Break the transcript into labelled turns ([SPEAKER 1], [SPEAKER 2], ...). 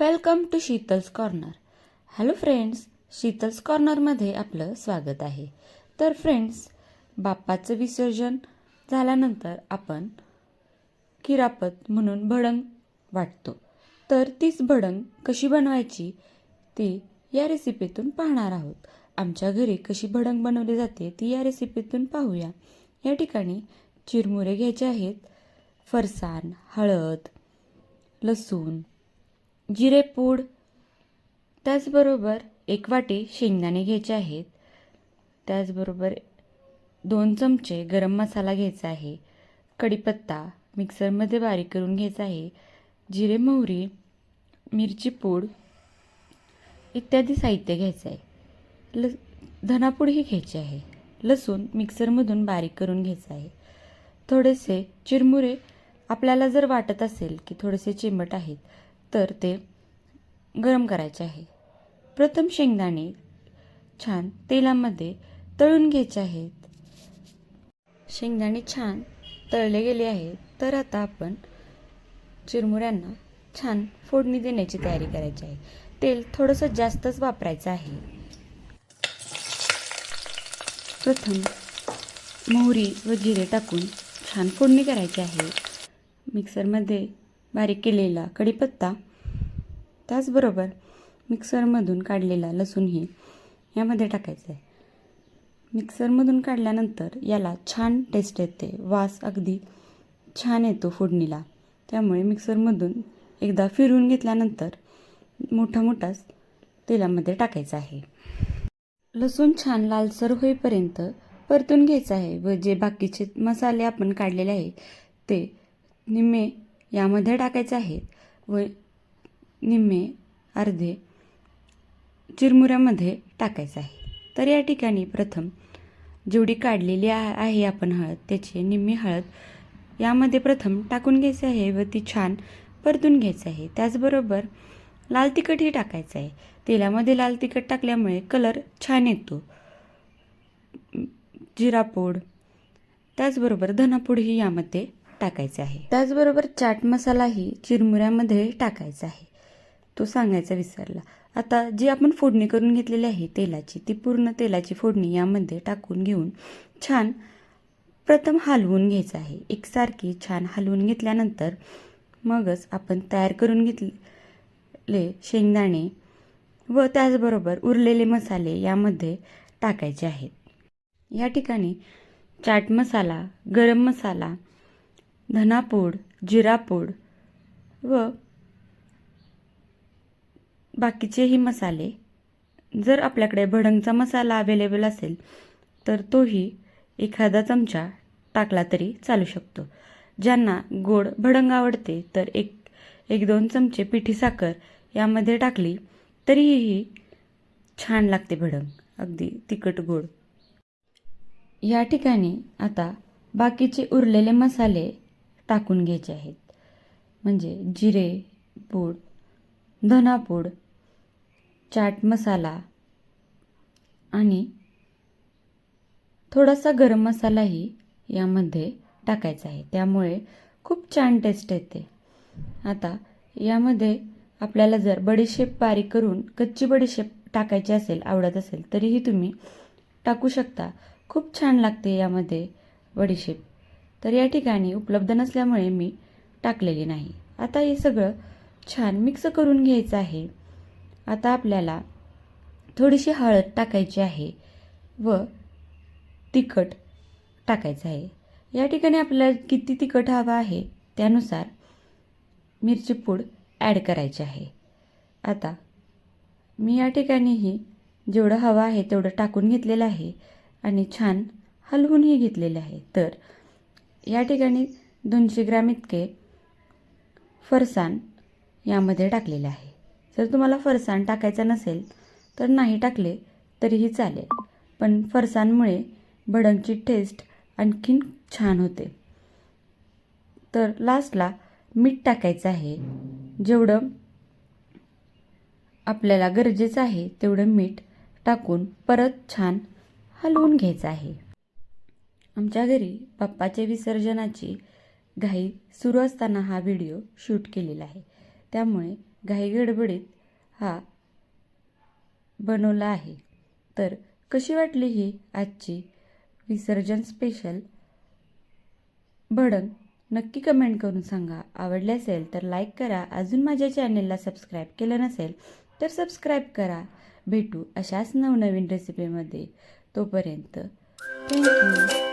[SPEAKER 1] Welcome to Sheetal's corner hello friends Sheetal's कॉर्नरमध्ये आपलं स्वागत आहे. तर फ्रेंड्स बाप्पाचं विसर्जन झाल्यानंतर आपण किरापत म्हणून भडंग वाटतो. तर तीच भडंग कशी बनवायची ती या रेसिपीतून पाहणार आहोत. आमच्या घरी कशी भडंग बनवली जाते ती या रेसिपीतून पाहूया. या ठिकाणी चिरमुरे घ्यायचे आहेत फरसाण हळद लसूण जिरेपूड त्याचबरोबर एक वाटी शेंगदाणे घ्यायचे आहेत. त्याचबरोबर दोन चमचे गरम मसाला घ्यायचा आहे. कढीपत्ता मिक्सरमध्ये बारीक करून घ्यायचा आहे. जिरे मोहरी मिरची पूड इत्यादी साहित्य घ्यायचं आहे. ल धनापूडही घ्यायची आहे. लसूण मिक्सरमधून बारीक करून घ्यायचं आहे. थोडेसे चिरमुरे. आपल्याला जर वाटत असेल की थोडेसे चिमट आहेत तर ते गरम करायचे आहे. प्रथम शेंगदाणे छान तेलामध्ये तळून घ्यायचे आहेत. शेंगदाणे छान तळले गेले आहेत. तर आता आपण चिरमुऱ्यांना छान फोडणी देण्याची तयारी करायची आहे. तेल थोडंसं जास्तच वापरायचं आहे. प्रथम मोहरी व जिरे टाकून छान फोडणी करायची आहे. मिक्सरमध्ये बारीक केलेला कढीपत्ता त्याचबरोबर मिक्सरमधून काढलेला लसूणही यामध्ये टाकायचं आहे मिक्सरमधून काढल्यानंतर याला छान टेस्ट येते वास अगदी छान येतो फोडणीला. त्यामुळे मिक्सरमधून एकदा फिरवून घेतल्यानंतर मोठा मोठाच तेलामध्ये टाकायचा आहे. लसूण छान लालसर होईपर्यंत परतून घ्यायचं आहे व जे बाकीचे मसाले आपण काढलेले आहे ते निम्मे यामध्ये टाकायचे आहेत. व निम्मे अर्धे चिरमुऱ्यामध्ये टाकायचं आहे. तर या ठिकाणी प्रथम जेवढी काढलेली आहे आपण हळद त्याची निम्मी हळद यामध्ये प्रथम टाकून घ्यायची आहे व ती छान परतून घ्यायचं आहे. त्याचबरोबर लाल तिखटही टाकायचं आहे. तेलामध्ये लाल तिखट टाकल्यामुळे कलर छान येतो. जिरापूड त्याचबरोबर धनापूडही यामध्ये टाकायचे आहे. त्याचबरोबर चाट मसालाही चिरमुऱ्यामध्ये टाकायचा आहे. तो सांगायचा विसरला. आता जी आपण फोडणी करून घेतलेली आहे तेलाची ती पूर्ण तेलाची फोडणी यामध्ये टाकून घेऊन छान प्रथम हलवून घ्यायचं आहे. एकसारखी छान हलवून घेतल्यानंतर मगच आपण तयार करून घेतले शेंगदाणे व त्याचबरोबर उरलेले मसाले यामध्ये टाकायचे आहेत. या ठिकाणी चाट मसाला गरम मसाला धनापूड जिरापूड व बाकीचेही मसाले. जर आपल्याकडे भडंगचा मसाला अवेलेबल असेल तर तोही एखादा चमचा टाकला तरी चालू शकतो. ज्यांना गोड भडंग आवडते तर एक एक दोन चमचे पिठी साखर यामध्ये टाकली तरीही छान लागते भडंग. अगदी तिखट गोड. या ठिकाणी आता बाकीचे उरलेले मसाले टाकून घ्यायचे आहेत. म्हणजे जिरे पूड धनापूड चाट मसाला आणि थोडासा गरम मसालाही यामध्ये टाकायचा आहे. त्यामुळे खूप छान टेस्ट येते. आता यामध्ये आपल्याला जर बडीशेप बारीक करून कच्ची बडीशेप टाकायची असेल आवडत असेल तरीही तुम्ही टाकू शकता. खूप छान लागते यामध्ये बडीशेप. तर या ठिकाणी उपलब्ध नसल्यामुळे मी टाकलेली नाही. आता हे सगळं छान मिक्स करून घ्यायचं आहे. आता आपल्याला थोडीशी हळद टाकायची आहे व तिखट टाकायचं आहे. या ठिकाणी आपल्याला किती तिखट हवा आहे त्यानुसार मिरची पूड ॲड करायची आहे. आता मी या ठिकाणीही जेवढं हवं आहे तेवढं टाकून घेतलेलं आहे आणि छान हलवूनही घेतलेलं आहे. तर या ठिकाणी दोनशे ग्रॅम इतके फरसाण यामध्ये टाकलेले आहे. जर तुम्हाला फरसाण टाकायचं नसेल तर नाही टाकले तरीही चालेल. पण फरसाणमुळे भडंगची टेस्ट आणखीन छान होते. तर लास्टला मीठ टाकायचं आहे. जेवढं आपल्याला गरजेचं आहे तेवढं मीठ टाकून परत छान हलवून घ्यायचं आहे. आमच्या घरी पप्पाच्या विसर्जनाची घाई सुरू असताना हा व्हिडिओ शूट केलेला आहे. त्यामुळे घाई गडबडीत हा बनवला आहे. तर कशी वाटली ही आजची विसर्जन स्पेशल भडंग नक्की कमेंट करून सांगा. आवडले असेल तर लाईक करा. अजून माझ्या चॅनेलला सबस्क्राईब केलं नसेल तर सबस्क्राईब करा. भेटू अशाच नवनवीन रेसिपीमध्ये तोपर्यंत थँक्यू